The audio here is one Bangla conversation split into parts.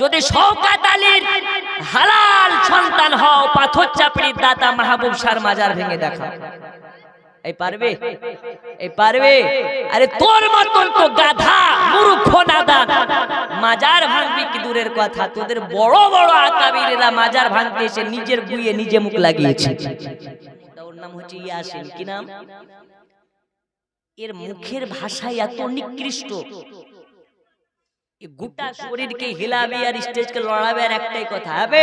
যদি শওকাত আলীর হালাল সন্তান হও, পাথর চাপড়ির দাতা মাহবুব শার মাজার ভেঙে দেখা। এই পারবে? এই পারবে? আরে তোর মতন তো গাধা, মূর্খ, নাদান। মাজার ভাঙবি কি দূরের কথা? তোদের বড় বড় আকাবিরেরা মাজার ভাঙতে এসে নিজের গুইয়ে নিজে মুখ লাগিয়েছে। ওর নাম হচ্ছে ইয়াসিন। কি নাম? এর মুখের ভাষা এত নিকৃষ্ট। গোটা শরীরকে হিলাবে আর স্টেজকে লড়াবে আর একটাই কথা হবে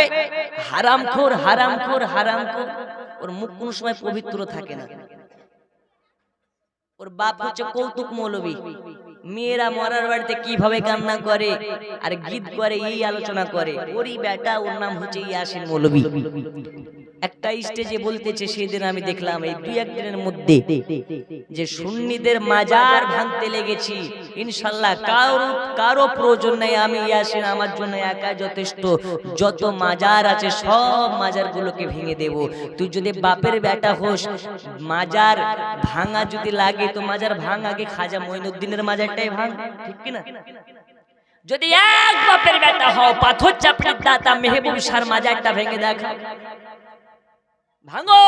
হারামখোর হারামখোর হারামখোর ওর মুখ কোনো সময় পবিত্র থাকে না। ওর বাপ হচ্ছে কৌতুক মৌলবী। মেয়েরা মরার বাড়িতে কীভাবে কান্না করে? আর গীত করে এই আলোচনা করে। ওরই বেটা ওর নাম হচ্ছে ইয়াসিন মৌলবী। একটা স্টেজে বলতেছে সেদিন আমি দেখলাম এই দুই একদিনের মধ্যে। যে সুন্নিদের মাজার ভাঙতে লেগেছি। ইনশাল্লাহ কারও কারও প্রয়োজন নেই আমি ইয়াসিন আমার জন্য একা যথেষ্ট। যত মাজার আছে সব মাজারগুলোকে ভেঙে দেব। তুই যদি বাপের বেটা হোস মাজার ভাঙা যদি লাগে তো মাজার ভাঙ আগে খাজা মঈনুদ্দিনের মাজারটাই ভাঙ ঠিক কি না? যদি এক বাপের বেটা হও পাথর চাপড়ির দাতা মেহবুব শার মাজারটা ভেঙে দেখা। ভাঙো!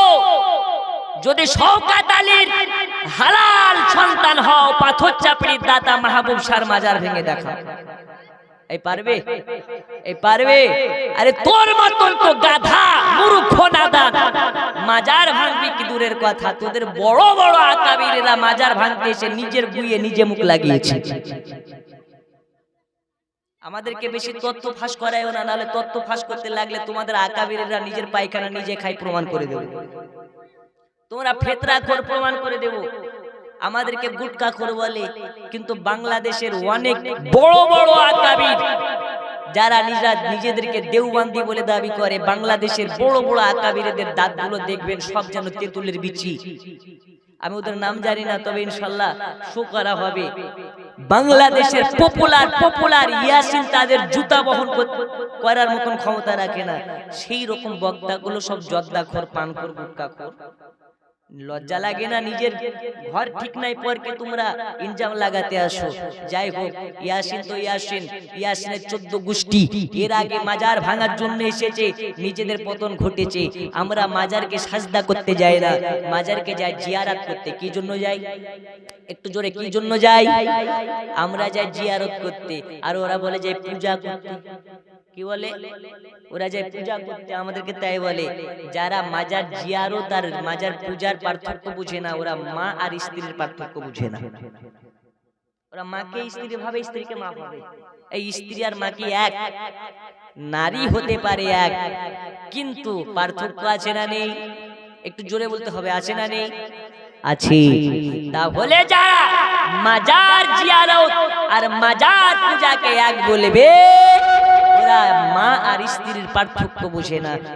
যদি শওকাত আলীর হালাল সন্তান হও, পাথর চাপড়ির দাতা মাহবুব শার মাজার ভেঙে দেখা। এই পারবে? এই পারবে? আরে তোর মতন তো গাধা, মূর্খ, নাদান। মাজার ভাঙবি কি দূরের কথা? তোদের বড় বড় আকাবিরেরা মাজার ভাঙতে এসে নিজের গুইয়ে নিজে মুখ লাগিয়েছে। আমাদেরকে বেশি তত্ত্ব ফাঁস করায় না, নাহলে তথ্য ফাঁস করতে লাগলে তোমাদের আকাবিরেরা নিজের পায়খানা নিজে খাই প্রমাণ করে দেবো। তোমরা ফেতরা খোর প্রমাণ করে দেব। আমাদেরকে গুটকা খোর বলে কিন্তু বাংলাদেশের অনেক বড় বড় আকাবির যারা নিজা নিজেদেরকে দেওবান্দি বলে দাবি করে বাংলাদেশের বড় বড় আকাবিরদের দাঁতগুলো দেখবেন সব যেন তেঁতুলের বিচি। আমি ওদের নাম জানি না তবে ইনশাল্লাহ শো করা হবে। বাংলাদেশের পপুলার পপুলার ইয়াসিন তাদের জুতা বহন করার মতন ক্ষমতা রাখে না। সেই রকম বক্তাগুলো সব জর্দাখোর পানখোর গুটকাখোর লজ্জা লাগে না নিজের। ঘর ঠিক নাই পরকে তোমরা ইনজাম লাগাতে আসো। যাই হোক, ইয়াসিন তো ইয়াসিন। ইয়াসিনের চোদ্দ গোষ্ঠী। এর আগে মাজার ভাঙার জন্য এসেছে। নিজেদের পতন ঘটেছে। আমরা মাজারকে সাজদা করতে যাই না। মাজারকে যাই জিয়ারাত করতে। কি জন্য যাই? একটু জোরে, কি জন্য যাই? আমরা যাই জিয়ারত করতে। আর ওরা বলে যে পূজা করতে। কি বলে? ওরা যায় পূজা করতে আমাদেরকে তাই বলে। যারা মাজার জিয়ারত আর মাজার পূজার পার্থক্য বুঝে না। ওরা মা আর স্ত্রীর পার্থক্য বুঝে না। ওরা মাকে স্ত্রী ভাবে স্ত্রীকে মা ভাবে। এই স্ত্রী আর মা কি এক। নারী হতে পারে এক। কিন্তু পার্থক্য আছে না নেই। একটু জোরে বলতে হবে আছে না নেই? আছে তাহলে যারা মাজার জিয়ারত আর মাজার পূজাকে এক বলবে ওরা মা আর স্ত্রীর পার্থক্য বুঝে না।